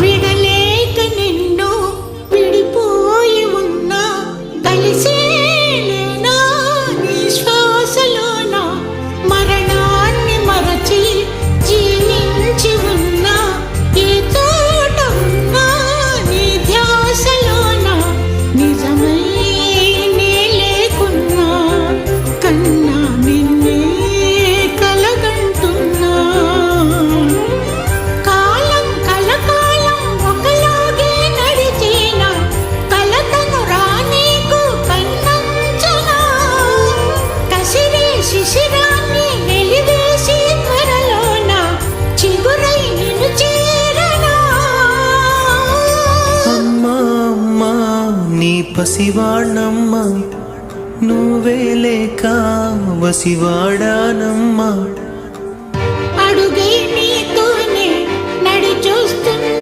విడలేక నిన్ను విడిపోయి ఉన్నా కలిసేలేనా నీ మరణాన్ని మరచి జీవించి ఉన్నా ఏ తోట ఉన్నా నీ ధ్యాసలోన నిజమై పసివాణమ్మ నువ్వే లేక వసివాడానమ్మా.